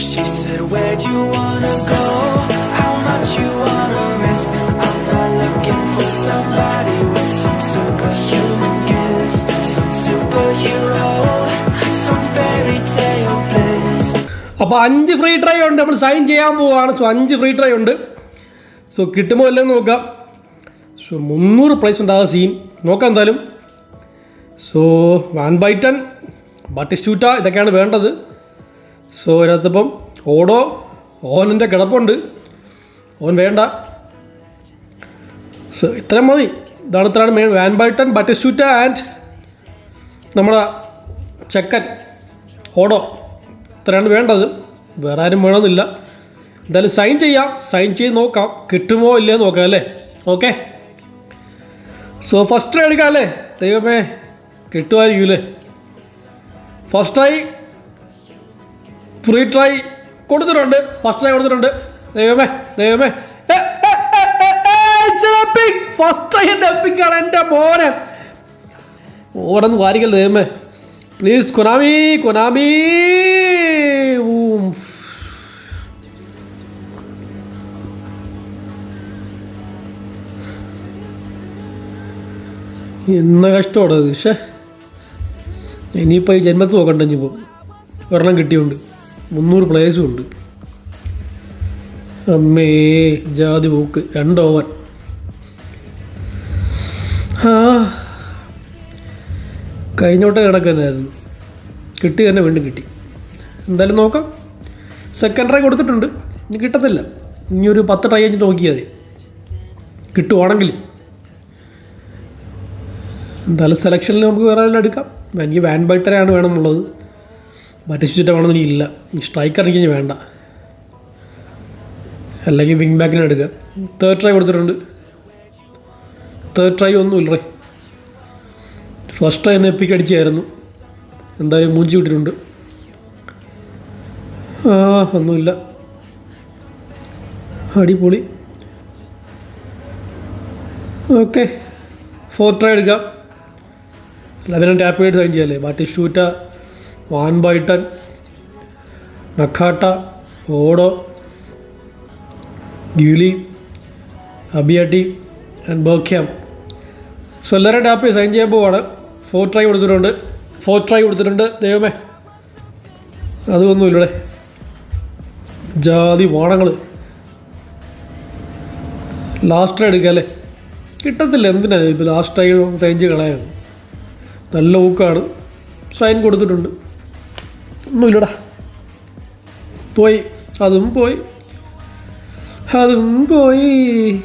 She said, Where'd you wanna go? How much you wanna risk? I'm not looking for somebody with some superhuman gifts, some superhero, some fairy tale bliss. അപ്പോൾ അഞ്ച് free try ഉണ്ട് നമ്മൾ sign ചെയ്യാൻ പോവുകയാണ് so അഞ്ച് free try ഉണ്ട് so കിട്ടുമോ അല്ലെന്ന് നോക്കാം സോ മുന്നൂറ് പ്രൈസ് ഉണ്ട് ആ സീൻ നോക്കാം എന്തായാലും സോ വാൻ ടെൻ ബട്ടിസ്റ്റൂറ്റ ഇതൊക്കെയാണ് വേണ്ടത് സോ അതിനകത്തിപ്പം ഓടോ ഓനെന്റെ കിടപ്പുണ്ട്. ഓൻ വേണ്ട. സോ ഇത്രയും മതി. ഇതാണ് ഇത്രയാണ് main Van Buyten Batistuta and നമ്മുടെ ചെക്കൻ ഓടോ. ഇത്രയാണ് വേണ്ടത്. വേറെ ആരും വേണമെന്നില്ല. എന്തായാലും സൈൻ ചെയ്യാം. സൈൻ ചെയ്ത് നോക്കാം. കിട്ടുമോ ഇല്ലയോ നോക്കാം അല്ലേ? ഓക്കെ സോ ഫസ്റ്റ് എടുക്കാം അല്ലേ? ദൈവമേ കിട്ടുമായിരിക്കും അല്ലേ? ഫസ്റ്റ് ട്രൈ ഫ്രീ ട്രൈ കൊടുത്തിട്ടുണ്ട്. ഫസ്റ്റ് ട്രൈ കൊടുത്തിട്ടുണ്ട്. ദൈവമേ ദൈവമേ. ഫസ്റ്റ് ട്രൈ എന്റെ എപ്പിക്കാണ് എന്റെ മോനെ. ഓരോന്ന് വാരിക്കൽ ദൈവമേ. Please Konami Konami. എന്ന കഷ്ടമാണ് പക്ഷേ ഇനിയിപ്പോൾ ഈ ജന്മത്ത് നോക്കണ്ട ഇനിയിപ്പോൾ ഒരെണ്ണം കിട്ടിയുണ്ട്. മുന്നൂറ് പ്ലേസും ഉണ്ട്. അമ്മേ ജാതി പോക്ക് രണ്ട് ഓവൻ ആ കഴിഞ്ഞോട്ടെ കിടക്കുന്നതായിരുന്നു കിട്ടി തന്നെ വീണ്ടും കിട്ടി. എന്തായാലും നോക്കാം. സെക്കൻഡ് ട്രൈ കൊടുത്തിട്ടുണ്ട്. ഇനി കിട്ടത്തില്ല. ഇനി ഒരു പത്ത് ട്രൈ കഴിഞ്ഞിട്ട് നോക്കിയാൽ മതി. കിട്ടുവാണെങ്കിൽ. എന്തായാലും സെലക്ഷനിൽ നമുക്ക് വേറെ എടുക്കാം. എനിക്ക് വാൻ ബൈറ്ററാണ് വേണമെന്നുള്ളത്. മറ്റേ ചുറ്റ വേണമെന്ന് എനിക്കില്ല. സ്ട്രൈക്കർ എനിക്ക് ഇനി വേണ്ട. അല്ലെങ്കിൽ വിങ് ബാക്കിന് എടുക്കാം തേർഡ് ട്രൈ കൊടുത്തിട്ടുണ്ട്. തേർഡ് ട്രൈ ഒന്നുമില്ലേ ഫസ്റ്റ് ട്രൈ എന്നെ എപ്പിക്ക് അടിച്ചായിരുന്നു. എന്തായാലും മൂഞ്ചി വിട്ടിട്ടുണ്ട്. ആ ഒന്നുമില്ല. അടിപൊളി. ഓക്കെ ഫോർ ട്രൈ എടുക്കാം. ലെവനും ടാപ്പ് ചെയ്ത് സൈൻ ചെയ്യാല്ലേ? ബാട്ടിസ്റ്റൂറ്റ വാൻ ബൈട്ടൻ നഖാട്ട ഓടോ ഗ്യൂലി അബിയട്ടി ആൻഡ് ബോക്യാം സോ എല്ലാവരും ടാപ്പ് സൈൻ ചെയ്യാൻ പോവാണ്. ഫോർ ട്രൈ കൊടുത്തിട്ടുണ്ട്. ഫോർ ട്രൈ കൊടുത്തിട്ടുണ്ട്. ദൈവമേ. അതൊന്നുമില്ലടെ. ജാതി വാണങ്ങൾ ലാസ്റ്റ് ട്രൈ എടുക്കുക അല്ലേ? കിട്ടത്തില്ല. എന്തിനാണ് ഇപ്പോൾ ലാസ്റ്റ് ട്രൈ സൈൻ ചെയ്ത് കളയാണ് നല്ല ഊക്കാണ്. സൈൻ കൊടുത്തിട്ടുണ്ട്. ഒന്നുമില്ലടാ. പോയി. അതും പോയി. അതും പോയി.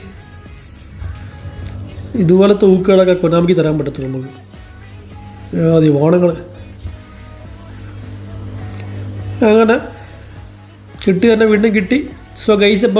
ഇതുപോലത്തെ ഊക്കുകളൊക്കെ കൊനാമിക്ക് തരാൻ പറ്റത്തുള്ളൂ നമുക്ക്. അതി ഓണങ്ങൾ അങ്ങനെ കിട്ടി തന്നെ വീണ്ടും കിട്ടി. So guys